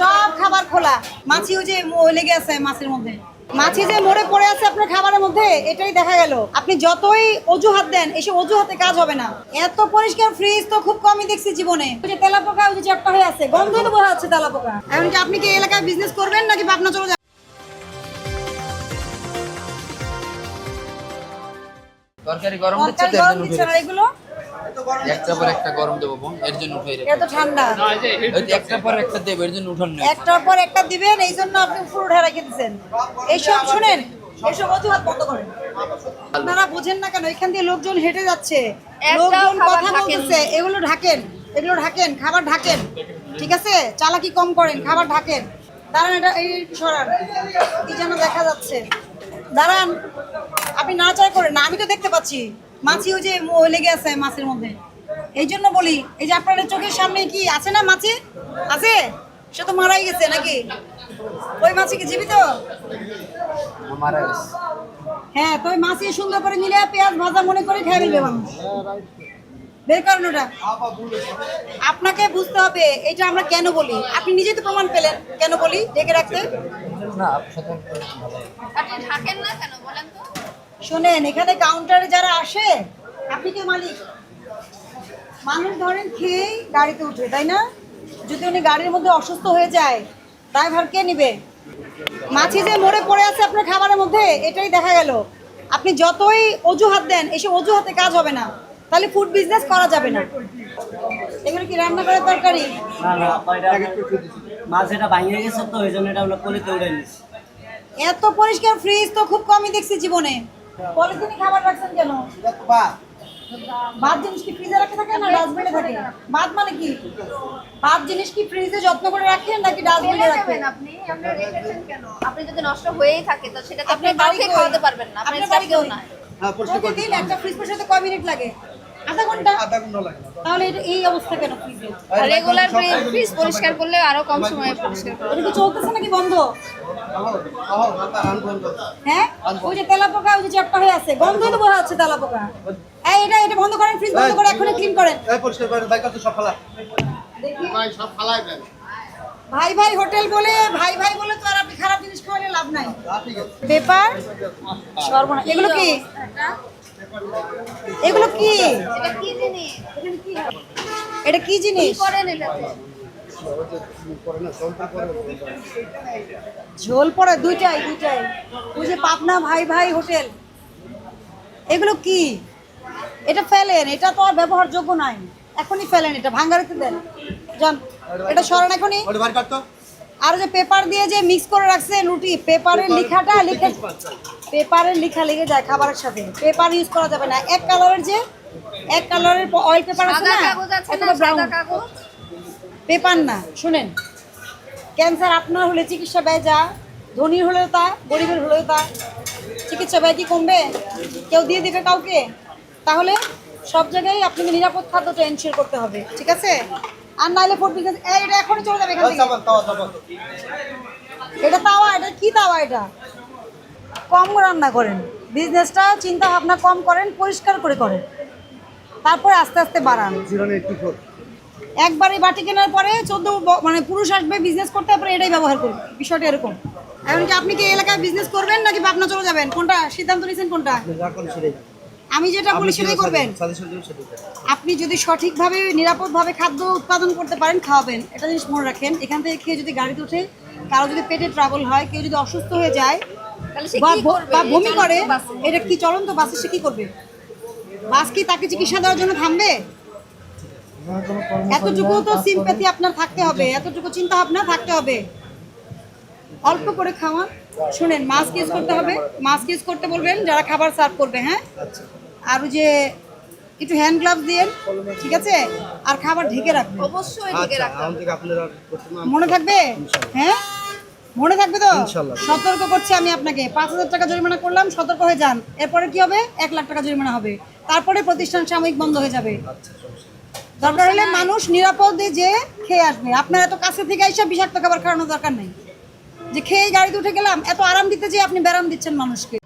সব খাবার খোলা। মাছিও যে লেগে আছে মাছের মধ্যে। মাছি যে মরে পড়ে আছে আপনার খাবারের মধ্যে এটাই দেখা গেল। আপনি যতই অজুহাত দেন এসব অজুহাতে কাজ হবে না। এত পরিষ্কার ফ্রিজ তো খুব কমই দেখছি জীবনে। ওই যে তেলা পোকা ওই যে চ্যাপটা হয়ে আছে। গন্ধ তো বোঝা যাচ্ছে তেলা পোকা এখন কি আপনি কি এলাকায় বিজনেস করবেন নাকি পাবনা চলে যাবেন? তরকারি গরম দিচ্ছে এগুলো। একটা পর একটা গরম দেবো বোন এর জন্য উঠে এত ঠান্ডা। একটা পর একটা দেবো এর জন্য উঠান নেই। একটার পর একটা দিবেন এই জন্য আপনি উপর উঠে রেখে দিচ্ছেন। এইসব শুনেন এইসব অজুহাত বন্ধ করেন। আপনারা বোঝেন না কেন এখান দিয়ে লোকজন হেঁটে যাচ্ছে। লোকজন কথা বলতেছে এগুলো ঢাকেন এগুলো ঢাকেন খাবার ঢাকেন। ঠিক আছে? চালাকি কম করেন খাবার ঢাকেন। দাঁড়ান এটা এই সরান। কি যেন দেখা যাচ্ছে। দাঁড়ান আপনি নাড়াচাড়া করেন না আমি তো দেখতে পাচ্ছি। মাছি ওই যে ম- লেগে আছে মাছের মধ্যে। এই জন্য বলি এই যে আপনাদের চোখের সামনে কি আছে না মাছি? আছে? সে তো মারাই গেছে নাকি? ওই মাছি কি জীবিত? মারা গেছে। হ্যাঁ তো ওই মাছি সুন্দর করে নিলে পেঁয়াজ ভাজা মনে করে খেয়ে নিবে মানুষ। বের করেন ওটা। আপনাকে বুঝতে হবে এটা আমরা কেন বলি? আপনি নিজেই তো প্রমাণ পেলেন কেন বলি? ডেকে রাখতে। না আপনি ঢাকেন না কেন? বলেন তো। শোনেন এখানে কাউন্টারে যারা আসে আপনি কে মালিক? মানুষ ধরেন খেয়েই গাড়িতে উঠে তাই না? যদি উনি গাড়ির মধ্যে অসুস্থ হয়ে যায় ড্রাইভার কে নিবে? মাছি যে মরে পড়ে আছে আপনার খাবারের মধ্যে এটাই দেখা গেল। আপনি যতই অজুহাত দেন এসব অজুহাতে কাজ হবে না। তাহলে ফুড বিজনেস করা যাবে না। এগুলো কি রান্না করে তরকারি? না না এটা মাছ এটা ভাঙিয়ে গেছে তো ওই জন্য এটা আমরা পলিতে উড়ে নিচ্ছি এত পরিষ্কার ফ্রিজ তো খুব কমই দেখছি জীবনে। পলিথিনে খাবার রাখছেন কেন? ভাত জিনিস কি ফ্রিজে রাখে থাকে না ডাস্টবিনে থাকে? ভাত মানে কি? ভাত জিনিস কি ফ্রিজে যত্ন করে রাখেন নাকি ডাস্টবিনে রাখেন? আপনি। আপনি রেখেছেন কেন? আপনি যদি নষ্ট হয়েই থাকে তো সেটা তো আপনি আপনার কাউকে খাওয়াতে পারবেন না। আপনার বাড়িতেও বাড়ি হ্যাঁ প্রশ্ন না প্রতিদিন একটা ফ্রিজ করতে কয় মিনিট লাগে? আধা ঘণ্টা? আধা ঘণ্টা লাগে তাহলে এটা এই অবস্থা কেন ফ্রিজে রেগুলার ফ্রিজ পরিষ্কার করলে আরও কম সময়ে পরিষ্কার করতে এটা কি চলতেছে নাকি বন্ধ? হ্যাঁ? ওই যে তেলা পোকা ওই যে চ্যাপটা হয়ে আছে গন্ধই তো বোঝা যাচ্ছে তেলা পোকা এই এটা এটা বন্ধ করেন ফ্রিজ বন্ধ করে এখনই ক্লিন করেন। এই পরিষ্কার করে বাইক তো সব ফেলা। দেখি। ভাই সব ফালাই দেন। ভাই ভাই হোটেল বলে ভাই ভাই বলে তো আর আপনি খারাপ জিনিস খাওয়ালে লাভ নাই। ঠিক পেপার সর্বনা এগুলো কি? এগুলো কি? এটা কি জিনিস? এটা কি জিনিস? করেন এটাতে ঝোল পড়ে দুইটাই দুইটাই। ওই যে পাবনা ভাই ভাই হোটেল। এগুলো কি? এটা ফেলেন এটা তো আর ব্যবহারযোগ্য নাই। এখনই ফেলেন এটা ভাঙ্গারিতে দেন। যান এটা সরান এখনই। ওটা বার করতো আর যে পেপার দিয়ে যে মিক্স করে রাখছে রুটি পেপারের লিখাটা লিখে পেপারের লিখা লেগে যায় খাবারের সাথে। পেপার ইউজ করা যাবে না। এক কালারের যে এক কালারের অয়েল পেপার আছে না ব্রাউন পেপার না শুনেন। ক্যান্সার আপনার হলে চিকিৎসা ব্যয় যা ধনীর হলেও তা গরিবের হলেও তা। চিকিৎসা ব্যয় কি কমবে? কেউ দিয়ে দিবে কাউকে? তাহলে সব জায়গায় আপনাকে নিরাপদ খাদ্যটা এনশিওর করতে হবে ঠিক আছে? আর নাহলে ফুড বিজনেস এটা এখনই চলে যাবে এখান থেকে। এটা তাওয়া এটা কি তাওয়া এটা? কম রান্না করেন। বিজনেসটা চিন্তা ভাবনা কম করেন পরিষ্কার করে করেন। তারপরে আস্তে আস্তে বাড়ান। একবারে বাটি কেনার পরে চোদ্দ মানে পুরুষ আসবে বিজনেস করতে তারপরে এটাই ব্যবহার করবে বিষয়টা এরকম। এমনকি আপনি কি এলাকায় বিজনেস করবেন নাকি পাবনা চলে যাবেন? কোনটা? সিদ্ধান্ত নিয়েছেন কোনটা? আমি যেটা বলি সেটাই করবেন। আপনি যদি সঠিকভাবে নিরাপদভাবে খাদ্য উৎপাদন করতে পারেন খাওয়াবেন। এটা জিনিস মনে রাখেন এখান থেকে খেয়ে যদি গাড়িতে উঠে কারও যদি পেটে ট্রাবল হয় কেউ যদি অসুস্থ হয়ে যায় বা বমি করে। এটা কি চলন্ত বাসে সে কি করবে? বাস কি তাকে চিকিৎসা দেওয়ার জন্য থামবে? এতটুকু তো সিম্প্যাথি আপনার থাকতে হবে। এতটুকু চিন্তা ভাবনা থাকতে হবে। অল্প করে খাওয়ান শুনেন মাস্ক ইউজ করতে হবে। মাস্ক ইউজ করতে বলবেন যারা খাবার সার্ভ করবে হ্যাঁ? আর ওই যে একটু হ্যান্ড গ্লাভস দিয়েন ঠিক আছে? আর খাবার ঢেকে রাখবেন। অবশ্যই ঢেকে আচ্ছা রাখতে এখন থেকে আপনারা করতে না মনে থাকবে? হ্যাঁ? মনে থাকবে তো? সতর্ক করছি আমি আপনাকে। পাঁচ হাজার টাকা জরিমানা করলাম সতর্ক হয়ে যান। এরপরে কি হবে? এক লাখ টাকা জরিমানা হবে। তারপরে প্রতিষ্ঠান সাময়িক বন্ধ হয়ে যাবে। দরকার হলে মানুষ নিরাপদে যে খেয়ে আসবে। আপনার এত কাছে থেকে এসে বিষাক্ত খাবার খাওয়ানোর দরকার নেই। যে খেয়ে গাড়িতে উঠে গেলাম এত আরাম দিতে যে আপনি ব্যারাম দিচ্ছেন মানুষকে।